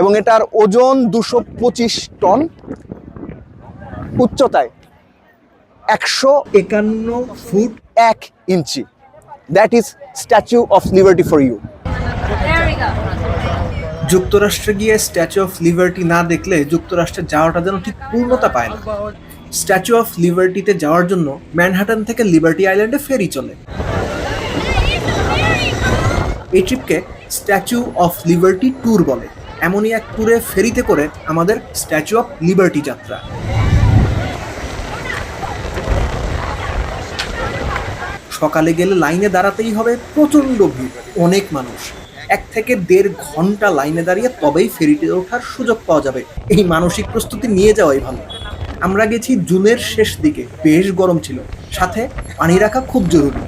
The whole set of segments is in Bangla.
এবং এটার ওজন দুশো পঁচিশ টন উচ্চতায় একশো একান্ন ফুট। এক ইঞ্চি। That is statue of liberty for you. যুক্তরাষ্ট্রে গিয়ে স্ট্যাচু অফ লিবার্টি না দেখলে যুক্তরাষ্ট্রে যাওয়াটা যেন ঠিক পূর্ণতা পায় না। স্ট্যাচু অফ লিবার্টিতে যাওয়ার জন্য ম্যানহাটন থেকে লিবার্টি আইল্যান্ডে ফেরি চলে। এই ট্রিপকে স্ট্যাচু অফ লিবার্টি ট্যুর বলে। এমনই এক ট্যুরে ফেরিতে করে আমাদের স্ট্যাচু অফ লিবার্টি যাত্রা। সকালে গেলে লাইনে দাঁড়াতেই হবে প্রচণ্ড ভিড়, অনেক মানুষ। এক থেকে দেড় ঘণ্টা লাইনে দাঁড়িয়ে তবেই ফেরিতে ওঠার সুযোগ পাওয়া যাবে। এই মানসিক প্রস্তুতি নিয়ে যাওয়াই ভালো। আমরা গেছি জুনের শেষ দিকে, বেশ গরম ছিল। সাথে পানি রাখা খুব জরুরি।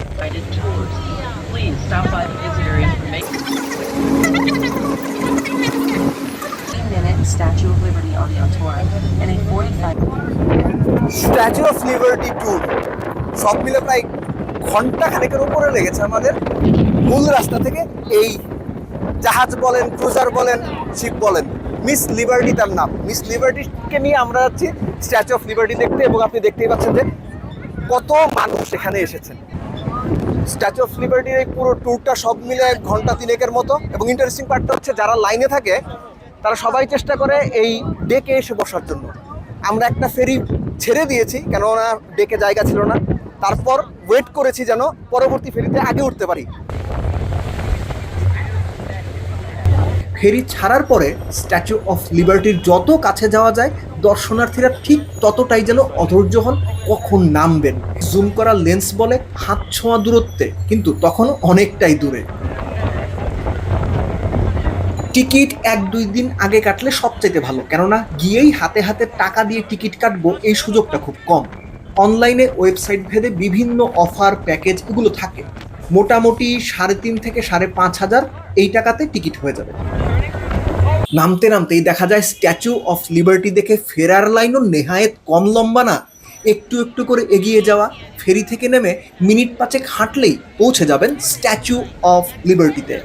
Statue of Liberty audio tour and a 45 statue of liberty tour সব মিলে প্রায় ঘণ্টা খানেকের উপরে লেগেছে আমাদের। মূল রাস্তা থেকে এই জাহাজ বলেন, ক্রুজার বলেন, শিপ বলেন। মিস লিবার্টি তার নাম। মিস লিবার্টিকে নিয়ে আমরা যাচ্ছি স্ট্যাচু অফ লিবার্টি দেখতে এবং আপনি দেখতেই পাচ্ছেন যে কত মানুষ এখানে এসেছেন। স্ট্যাচু অফ লিবার্টির এই পুরো ট্যুরটা সব মিলে এক ঘণ্টা তিনেকের মতো। এবং ইন্টারেস্টিং পার্টটা হচ্ছে যারা লাইনে থাকে তারা সবাই চেষ্টা করে এই ডেকে এসে বসার জন্য। আমরা একটা ফেরি ছেড়ে দিয়েছি, কেননা ডেকে জায়গা ছিল না। তারপর ওয়েট করেছি যেন পরবর্তী ফেরিতে আগে উঠতে পারি। ফেরি ছাড়ার পরে স্ট্যাচু অফ লিবার্টির যত কাছে যাওয়া যায়, দর্শনার্থীরা ঠিক ততটাই যেন অধৈর্য হন, কখন নামবেন। জুম করা লেন্স বলে হাত ছোঁয়া দূরত্বে, কিন্তু তখনও অনেকটাই দূরে। টিকিট এক দুই দিন আগে কাটলে সবচাইতে ভালো। কেননা গিয়েই হাতে হাতে টাকা দিয়ে টিকিট কাটবো এই সুযোগটা খুব কম। অনলাইনে ওয়েবসাইট ভেদে বিভিন্ন অফার, প্যাকেজ এগুলো থাকে। মোটামুটি সাড়ে তিন থেকে সাড়ে পাঁচ হাজার এই টাকাতে টিকিট হয়ে যাবে। নামতে নামতেই দেখা যায় স্ট্যাচু অফ লিবার্টি দেখে ফেরার লাইনও নেহায়েত কম লম্বা না। একটু একটু করে এগিয়ে যাওয়া, ফেরি থেকে নেমে মিনিট পাঁচেক হাঁটলেই পৌঁছে যাবেন স্ট্যাচু অফ লিবার্টিতে।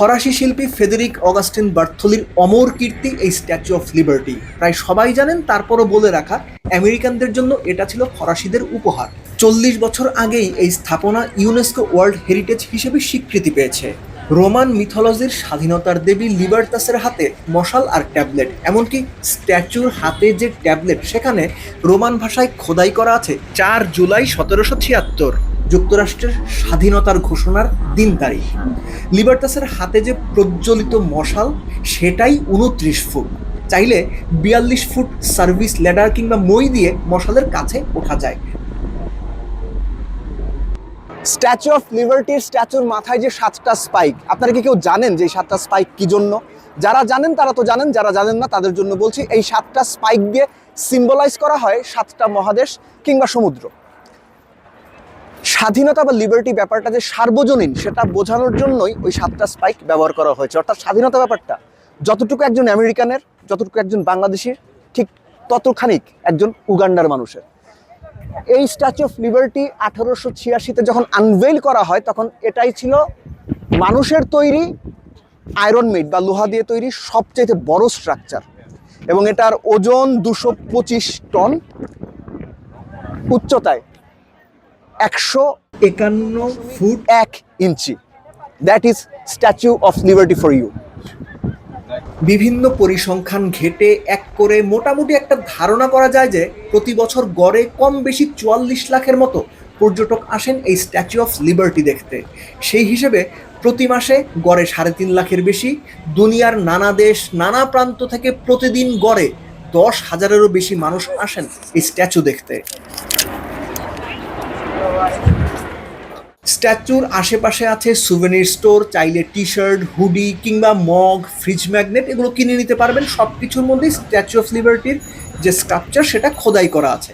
ফরাসি শিল্পী ফেদেরিক অগাস্টিন বার্থলির অমর কীর্তি এই স্ট্যাচু অফ লিবার্টি প্রায় সবাই জানেন, তারপরও বলে রাখা, আমেরিকানদের জন্য এটা ছিল ফরাসিদের উপহার। চল্লিশ বছর আগেই এই স্থাপনা ইউনেস্কো ওয়ার্ল্ড হেরিটেজ হিসেবে স্বীকৃতি পেয়েছে। রোমান মিথোলজির স্বাধীনতার দেবী লিবার্টাসের হাতে মশাল আর ট্যাবলেট, এমনকি স্ট্যাচুর হাতে যে ট্যাবলেট, সেখানে রোমান ভাষায় খোদাই করা আছে চার জুলাই সতেরোশো ছিয়াত্তর, যুক্তরাষ্ট্রের স্বাধীনতার ঘোষণার দিন তারিখ। লিবার্টাসের হাতে যে প্রজ্বলিত মশাল, সেটাই উনত্রিশ ফুট। চাইলে বিয়াল্লিশ ফুট সার্ভিস ল্যাডার কিংবা মই দিয়ে মশালের কাছে ওঠা যায়। স্ট্যাচু অফ লিবার্টির স্ট্যাচুর মাথায় যে সাতটা স্পাইক আপনারা কি কেউ জানেন যে সাতটা স্পাইক কি জন্য? যারা জানেন তারা তো জানেন, যারা জানেন না তাদের জন্য বলছি এই সাতটা স্পাইক দিয়ে সিম্বলাইজ করা হয় সাতটা মহাদেশ কিংবা সমুদ্র। স্বাধীনতা বা লিবার্টি ব্যাপারটা যে সার্বজনীন, সেটা বোঝানোর জন্যই ওই সাতটা স্পাইক ব্যবহার করা হয়েছে। অর্থাৎ স্বাধীনতা ব্যাপারটা, যতটুকু একজন আমেরিকানের, যতটুকু একজন বাংলাদেশির, ঠিক ততখানিক একজন উগান্ডার মানুষের। এই স্ট্যাচু অফ লিবার্টি আঠারোশো ছিয়াশিতে যখন আনভেইল করা হয়, তখন এটাই ছিল মানুষের তৈরি আয়রন মেড বা লোহা দিয়ে তৈরি সবচেয়ে বড় স্ট্রাকচার এবং এটার ওজন দুশো পঁচিশ টন উচ্চতায় একশো একান্ন ফুট এক ইঞ্চি। That is statue of liberty for you বিভিন্ন পরিসংখ্যান ঘেটে এক করে মোটামুটি একটা ধারণা করা যায় যে প্রতি বছর গড়ে কম বেশি চুয়াল্লিশ লাখের মতো পর্যটক আসেন এই স্ট্যাচু অফ লিবার্টি দেখতে। সেই হিসেবে প্রতি মাসে গড়ে সাড়ে তিন লাখের বেশি, দুনিয়ার নানা দেশ, নানা প্রান্ত থেকে প্রতিদিন গড়ে দশ হাজারেরও বেশি মানুষ আসেন এই স্ট্যাচু দেখতে। স্ট্যাচুর আশেপাশে আছে সুভেনির স্টোর চাইলে টি শার্ট হুডি কিংবা মগ ফ্রিজ ম্যাগনেট এগুলো কিনে নিতে পারবেন। সব কিছুর মধ্যেই স্ট্যাচু অফ লিবার্টির যে স্ট্রাকচার সেটা খোদাই করা আছে।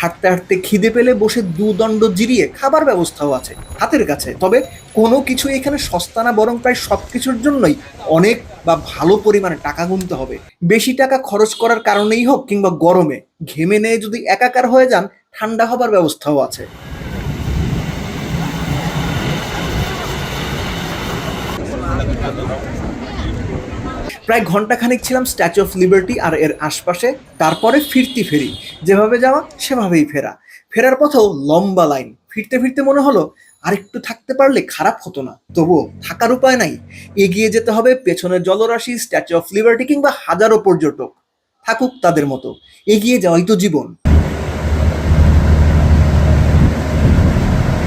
হাঁটতে হাঁটতে খিদে পেলে বসে দুদণ্ড জিরিয়ে খাবার ব্যবস্থাও আছে হাতের কাছে। তবে কোনো কিছু এখানে সস্তা না, বরং প্রায় সব কিছুর জন্যই অনেক বা ভালো পরিমাণে টাকা গুনতে হবে। বেশি টাকা খরচ করার কারণেই হোক কিংবা গরমে ঘেমে নিয়ে যদি একাকার হয়ে যান, ঠান্ডা হবার ব্যবস্থাও আছে। প্রায় ঘন্টাখানেক ছিলাম স্ট্যাচু অফ লিবার্টি আর এর আশপাশে, তারপরে ফিরতি ফেরি। যেভাবে যাওয়া, সেভাবেই ফেরা। ফেরার পথেও লম্বা লাইন। ফিরতে ফিরতে মনে হলো, আরেকটু থাকতে পারলে খারাপ হতো না। তবুও থাকার উপায় নাই। এগিয়ে যেতে হবে পেছনের জলরাশি স্ট্যাচু অফ লিবার্টি কিংবা হাজারো পর্যটক। থাকুক তাদের মতো। এগিয়ে যাওয়াই তো জীবন।